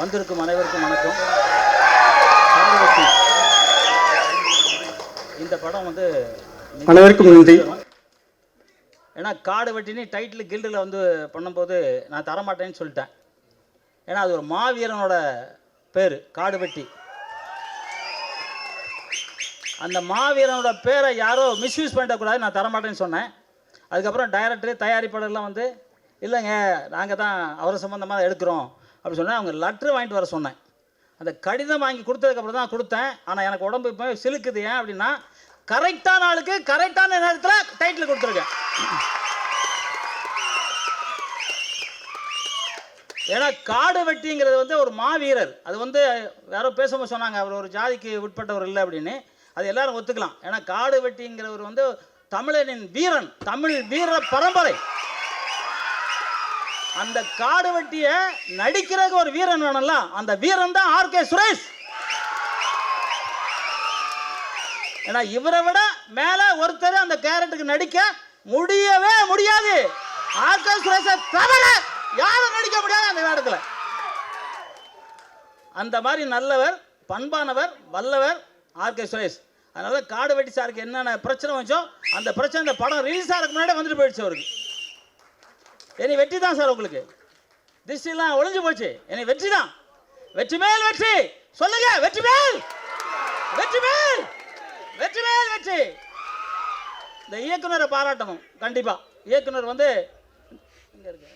வந்திருக்கும் அனைவருக்கும் வணக்கம். இந்த படம் வந்து அனைவருக்கும் நன்றி. ஏன்னா காடு வெட்டினி டைட்டில் கில்டில் வந்து பண்ணும்போது நான் தரமாட்டேன்னு சொல்லிட்டேன். ஏன்னா அது ஒரு மாவீரனோட பேர் காடு வெட்டி. அந்த மாவீரனோட பேரை யாரோ மிஸ்யூஸ் பண்ணிடக்கூடாது நான் தரமாட்டேன்னு சொன்னேன். அதுக்கப்புறம் டைரக்டர் தயாரிப்பாளர்லாம் வந்து இல்லைங்க நாங்கள் தான் அவர் சம்மந்தமாக எடுக்கிறோம். அப்படி சொன்னேன் அவங்க லெட்ரு வாங்கிட்டு வர சொன்னேன். அந்த கடிதம் வாங்கி கொடுத்ததுக்கப்புறம் தான் கொடுத்தேன். ஆனால் எனக்கு உடம்பு இப்போ சிலுக்குது. ஏன் அப்படின்னா கரெக்டான ஆளுக்கு கரெக்டான நேரத்தில் டைட்டில் கொடுத்துருக்கேன். ஏன்னா காடு வெட்டிங்கிறது வந்து ஒரு மாவீரர். அது வந்து யாரோ பேசும்போது சொன்னாங்க அவர் ஒரு ஜாதிக்கு உட்பட்டவர் இல்லை அப்படின்னு. அது எல்லாரும் ஒத்துக்கலாம். ஏன்னா காடு வெட்டிங்கிறவர் வந்து தமிழனின் வீரன் தமிழ் வீர பரம்பரை. அந்த காடு வெட்டிய நடிக்கிறதுக்கு ஒரு வீரன் வேணும்ல அந்த வீரன் தான் ஆர் கே சுரேஷ். ஏன்னா இவரை விட மேல ஒருத்தர் அந்த கேரட்டுக்கு நடிக்க முடியவே முடியாது. ஆர் கே சுரேஷை தவிர யாரும் நடிக்க முடியாது அந்த வேடத்துல. அந்த மாதிரி நல்லவர் பண்பானவர் வல்லவர் ஆர் கே சுரேஷ். அதனால காடு வெட்டி சாருக்கு என்னென்ன பிரச்சனை வந்துச்சோ அந்த பிரச்சனை இந்த படம் ரிலீஸ் ஆகிறதுக்கு முன்னாடி வந்துட்டு போயிடுச்சு அவருக்கு. என்னை வெற்றி தான் சார் உங்களுக்கு. திருஷ்டிலாம் ஒளிஞ்சு போச்சு. என்னை வெற்றி தான் வெற்றி. மேல் வெற்றி சொல்லுங்க வெற்றி மேல் வெற்றி மேல் வெற்றி. மேல் வெற்றி இந்த இயக்குனரை பாராட்டணும். கண்டிப்பாக இயக்குனர் வந்து இங்கே இருக்க.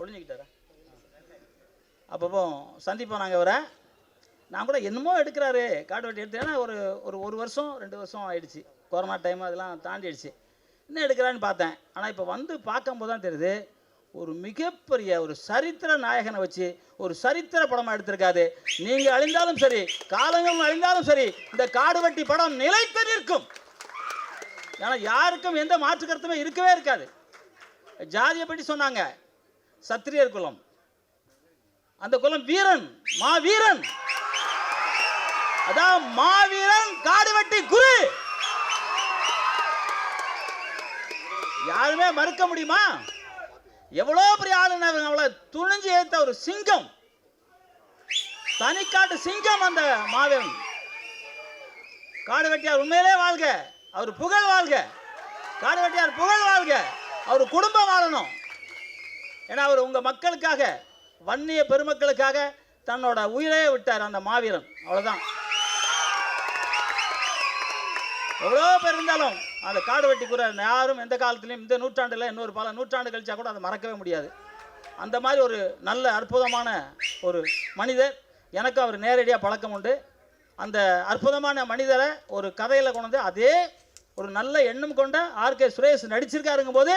ஒளிஞ்சுக்கிட்டாரா? அப்பப்போ சந்திப்போம் நாங்கள் அவரை. நான் கூட என்னமோ எடுக்கிறாரு. காடு வெட்டி எடுத்து ஏன்னா ஒரு ஒரு ஒரு வருஷம் ரெண்டு வருஷம் ஆயிடுச்சு. கொரோனா டைம் அதெல்லாம் தாண்டிடுச்சு. என்ன எடுக்கிறான்னு பார்த்தேன். ஆனால் இப்போ வந்து பார்க்கும்போது தான் தெரியுது ஒரு மிகப்பெரிய ஒரு சரித்திர நாயகனை வச்சு ஒரு சரித்திர படமாக எடுத்திருக்காது நீங்கள் அழிந்தாலும் சரி காலங்கள் அழிந்தாலும் சரி இந்த காடு வட்டி படம் நிலைத்து நிற்கும். ஏன்னா யாருக்கும் எந்த மாற்று கருத்துமே இருக்கவே இருக்காது. ஜாதியை பற்றி சொன்னாங்க சத்திரியர் குலம். அந்த குலம் வீரன் மாவீரன். அதான் மாவீரன் காடுவெட்டி குரு. யாருமே மறுக்க முடியுமா? எவ்வளோ பெரிய ஆளுநர் அவளை துணிஞ்சு ஏத்த ஒரு சிங்கம். தனிக்காட்டு சிங்கம் அந்த மாவீரன் காடு வெட்டியார் உண்மையிலே வாழ்க. அவர் புகழ் வாழ்க. காடு வெட்டியார் புகழ் வாழ்க. அவர் குடும்பம் வாழணும். ஏன்னா அவர் உங்கள் மக்களுக்காக வன்னிய பெருமக்களுக்காக தன்னோட உயிரே விட்டார் அந்த மாவீரன். அவ்வளோதான் எவ்வளோ பேர் இருந்தாலும் அந்த காடு வெட்டி கூற யாரும் எந்த காலத்துலையும் இந்த நூற்றாண்டில் இன்னொரு பல நூற்றாண்டு கழிச்சா கூட அதை மறக்கவே முடியாது. அந்த மாதிரி ஒரு நல்ல அற்புதமான ஒரு மனிதர். எனக்கு அவர் நேரடியாக பழக்கம் உண்டு. அந்த அற்புதமான மனிதரை ஒரு கதையில் கொண்டு வந்து அதே ஒரு நல்ல எண்ணம் கொண்ட ஆர் கே சுரேஷ் நடிச்சிருக்காருங்கும் போது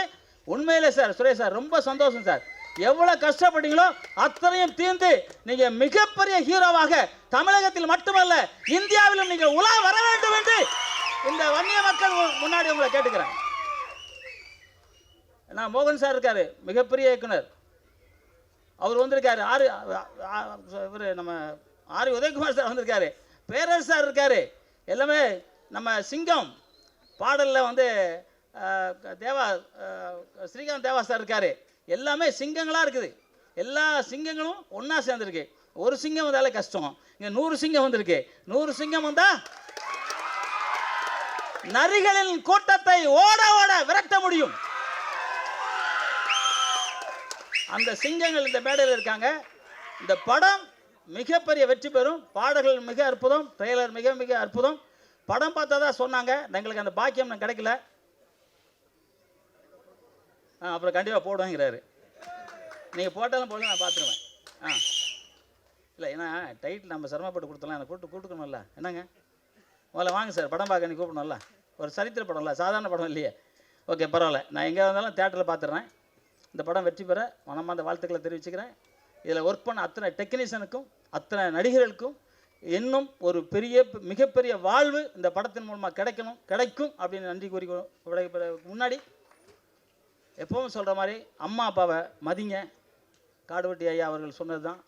உண்மையிலே சார் சுரேஷ் சார் ரொம்ப சந்தோஷம் சார். எவ்வளோ கஷ்டப்பட்டீங்களோ அத்தனையும் தீர்ந்து நீங்கள் மிகப்பெரிய ஹீரோவாக தமிழகத்தில் மட்டுமல்ல இந்தியாவிலும் நீங்கள் உலா வர வேண்டும் என்று இந்த வன்னிய மக்கள் முன்னாடி உங்களை கேட்டுக்கிறேன். நான் மோகன் சார் இருக்காரு மிகப்பெரிய இயக்குனர். அவர் வந்திருக்காரு ஆறு இவர் நம்ம ஆர் உதயகுமார் சார் வந்திருக்காரு பேரரசு சார் இருக்காரு. எல்லாமே நம்ம சிங்கம் பாடலில் வந்து தேவா ஸ்ரீகாந்த் தேவா சார் இருக்காரு. எல்லாமே சிங்கங்களாக இருக்குது. எல்லா சிங்கங்களும் ஒன்றா சேர்ந்துருக்கு. ஒரு சிங்கம் வந்தாலே கஷ்டம். இங்கே நூறு சிங்கம் வந்திருக்கு. நூறு சிங்கம் வந்தால் நரிகளின் கூட்டத்தை ஓட ஓட விரட்ட முடியும். அந்த சிங்கங்கள் இந்த மேடையில் இருக்காங்க. இந்த படம் மிகப்பெரிய வெற்றி பெறும். பாடல்கள் மிக அற்புதம். ட்ரெய்லர் மிக மிக அற்புதம். படம் பார்த்தா தான் சொன்னாங்க. எங்களுக்கு அந்த பாக்கியம் கிடைக்கல. ஆ அப்புறம் கண்டிப்பாக போடுவேங்கிறாரு. நீங்கள் போட்டாலும் போடல நான் பார்த்துருவேன். ஆ. இல்லை ஏன்னா டைட்டில் நம்ம சிரமப்பட்டு கொடுத்தலாம். எனக்கு கூப்பிட்டு கூப்பிட்டுக்கணும்ல என்னங்க? முதல்ல வாங்க சார் படம் பார்க்க நீ கூப்பிடணும்ல? ஒரு சரித்திர படம் இல்லை சாதாரண படம் இல்லையே. ஓகே பரவாயில்ல. நான் எங்கே வந்தாலும் தேட்டரில் பார்த்துட்றேன். இந்த படம் வெற்றி பெற மனமார்ந்த வாழ்த்துக்களை தெரிவிச்சுக்கிறேன். இதில் ஒர்க் பண்ண அத்தனை டெக்னீஷியனுக்கும் அத்தனை நடிகர்களுக்கும் இன்னும் ஒரு பெரிய மிகப்பெரிய வாழ்வு இந்த படத்தின் மூலமாக கிடைக்கணும் கிடைக்கும் அப்படின்னு நன்றி கூறி முன்னாடி எப்பவும் சொல்கிற மாதிரி அம்மா அப்பாவை மதிங்க. காடுவெட்டி ஐயா அவர்கள் சொன்னது தான்.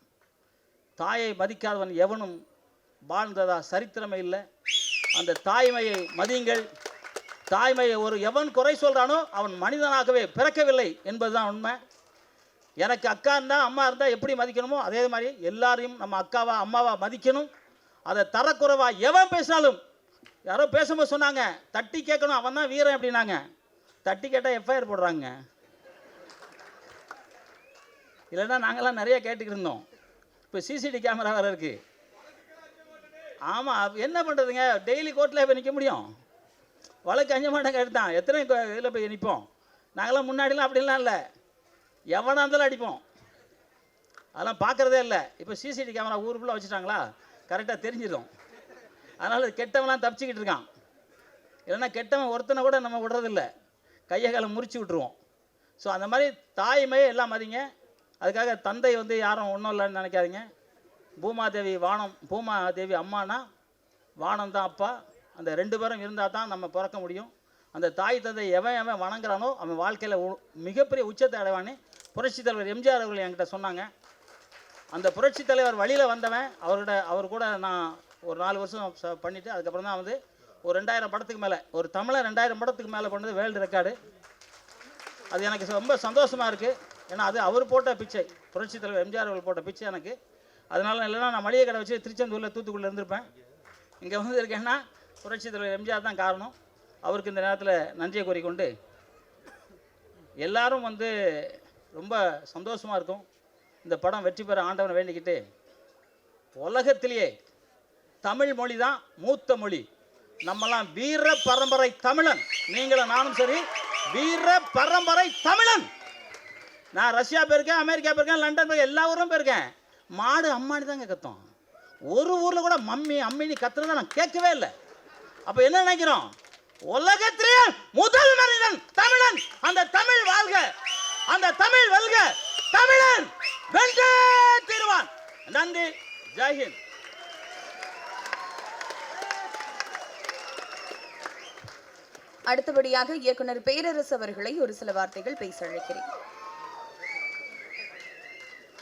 தாயை மதிக்காதவன் எவனும் வாழ்ந்ததா சரித்திரமே இல்லை. அந்த தாய்மையை மதியுங்கள். தாய்மையை ஒரு எவன் குறை சொல்கிறானோ அவன் மனிதனாகவே பிறக்கவில்லை என்பதுதான் உண்மை. எனக்கு அக்கா இருந்தால் அம்மா இருந்தால் எப்படி மதிக்கணுமோ அதே மாதிரி எல்லாரையும் நம்ம அக்காவா அம்மாவா மதிக்கணும். அதை தரக்குறைவா எவன் பேசினாலும் யாரோ பேசும்போது சொன்னாங்க தட்டி கேட்கணும் அவன் தான் வீரன் அப்படின்னாங்க. தட்டி கேட்டால் எஃப்ஐஆர் போடுறாங்க. இல்லைன்னா நாங்களாம் நிறைய கேட்டுக்கிட்டு இருந்தோம். இப்போ சிசிடி கேமரா வேறு இருக்குது ஆமாம் என்ன பண்ணுறதுங்க டெய்லி கோர்ட்டில் போய் நிற்க முடியும்? வழக்கு அஞ்சு மாட்டேங்க எடுத்தான் எத்தனை இதில் போய் நிற்போம் நாங்களாம் முன்னாடிலாம் அப்படிலாம் இல்லை. எவனாக இருந்தாலும் அடிப்போம். அதெல்லாம் பார்க்குறதே இல்லை. இப்போ சிசிடி கேமரா ஊருக்குள்ளே வச்சுட்டாங்களா? கரெக்டாக தெரிஞ்சிடும். அதனால் கெட்டவனாம் தப்பிச்சுக்கிட்டு இருக்கான். இல்லைன்னா கெட்டவன் ஒருத்தனை கூட நம்ம விடுறதில்ல கையை காலை முறிச்சு விட்ருவோம் ஸோ அந்த மாதிரி தாய்மையை எல்லாம் மதிங்க. அதுக்காக தந்தை வந்து யாரும் ஒன்றும் இல்லைன்னு நினைக்காதீங்க. பூமாதேவி வானம் பூமாதேவி அம்மானா வானம் தான் அப்பா. அந்த ரெண்டு பேரும் இருந்தால் தான் நம்ம பிறக்க முடியும். அந்த தாய் தந்தை எவன் எவன் வணங்குறானோ அவன் வாழ்க்கையில் மிகப்பெரிய உச்சத்தை அடைவானே. புரட்சித் தலைவர் எம்ஜிஆர் அவர்கள் என்கிட்ட சொன்னாங்க. அந்த புரட்சித் தலைவர் வழியில் வந்தவன் அவரோட அவர் கூட நான் ஒரு நாலு வருஷம் பண்ணிவிட்டு அதுக்கப்புறம் தான் வந்து ஒரு ரெண்டாயிரம் படத்துக்கு மேலே ஒரு தமிழை ரெண்டாயிரம் படத்துக்கு மேலே கொண்டது வேர்ல்டு ரெக்கார்டு. அது எனக்கு ரொம்ப சந்தோஷமாக இருக்குது ஏன்னா அது அவர் போட்ட பிச்சை புரட்சித் தலைவர் எம்ஜிஆர் அவர்கள் போட்ட பிச்சை எனக்கு. அதனால இல்லைன்னா நான் மளிகை கடை வச்சு திருச்செந்தூரில் தூத்துக்குடியில் இருந்திருப்பேன். இங்கே வந்து இருக்கேன்னா புரட்சித் தலைவர் எம்ஜிஆர் தான் காரணம். அவருக்கு இந்த நேரத்தில் நன்றியை கூறிக்கொண்டு எல்லாரும் வந்து ரொம்ப சந்தோஷமாக இருக்கும். இந்த படம் வெற்றி பெற ஆண்டவனை வேண்டிக்கிட்டு உலகத்திலேயே தமிழ் மொழி தான் மூத்த மொழி. நம்மலாம் வீர பரம்பரை தமிழன். நீங்களும் நானும் சரி வீர பரம்பரை தமிழன். நான் ரஷ்யா போயிருக்கேன் அமெரிக்கா போயிருக்கேன் லண்டன் போயிருக்கேன் எல்லா ஊரும் போயிருக்கேன். மாடு அம்மானி தாங்க கத்தும். ஒரு ஊரில் கூட மம்மி அம்மினி கத்துறத நான் கேட்கவே இல்லை. அப்போ என்ன நினைக்கிறோம்? உலகத்திலேயே முதல் மனிதன் தமிழன். அந்த தமிழ் வாழ்க அந்த தமிழ் வெல்க தமிழன் வென்றே தீருவான். நன்றி ஜெய்ஹிந்த் அடுத்தபடியாக இயக்குனர் பேரரசு அவர்களை ஒரு சில வார்த்தைகள் பேச அழைக்கிறேன்.